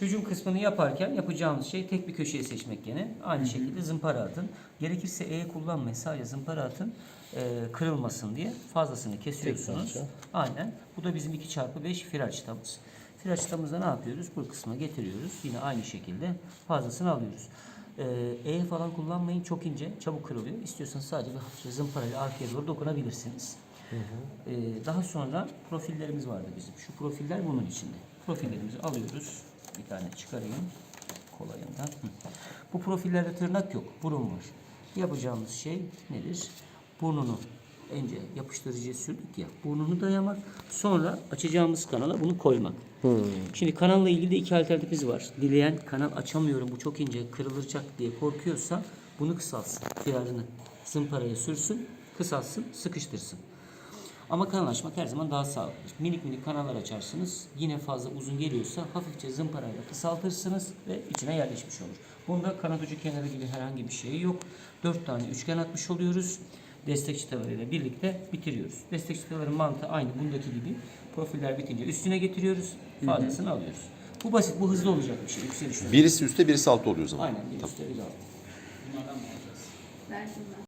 Hücum kısmını yaparken yapacağımız şey tek bir köşeyi seçmek gene. Aynı şekilde zımpara atın. Gerekirse E kullanmayın. Sadece zımpara atın. e, kırılmasın diye fazlasını kesiyorsunuz. Aynen. Bu da bizim 2 çarpı 5 firaç çıtamız. Firaç çıtamızda ne yapıyoruz? Bu kısma getiriyoruz. Yine aynı şekilde fazlasını alıyoruz. Ee, E falan kullanmayın. Çok ince. Çabuk kırılıyor. İstiyorsanız sadece bir hafifçe zımparayla arkaya doğru dokunabilirsiniz. Ee, daha sonra profillerimiz vardı bizim. Şu profiller bunun içinde. Profillerimizi alıyoruz. Bir tane çıkarayım. Kolayından. Bu profillerde tırnak yok. Burun var. Yapacağımız şey nedir? Burnunu önce yapıştırıcıya sürdük ya. Burnunu dayamak. Sonra açacağımız kanala bunu koymak. Şimdi kanalla ilgili de iki alternatifimiz var. Dileyen kanal açamıyorum bu çok ince kırılacak diye korkuyorsa bunu kısaltsın. Firarını zımparaya sürsün, kısaltsın, sıkıştırsın. Ama kanal açmak her zaman daha sağlıklıdır. Minik minik kanallar açarsınız. Yine fazla uzun geliyorsa hafifçe zımparayla kısaltırsınız ve içine yerleşmiş olur. Bunda kanat ucu kenarı gibi herhangi bir şey yok. Dört tane üçgen atmış oluyoruz. Destek çıtalarıyla birlikte bitiriyoruz. Destek çıtaların mantığı aynı bundaki gibi. Profiller bitince üstüne getiriyoruz. Fazlasını alıyoruz. Bu basit, bu hızlı olacak bir şey. Yükseliş. Birisi üstte birisi altta oluyor o zaman. Aynen. Bir üstte bir altta. Verdim ben.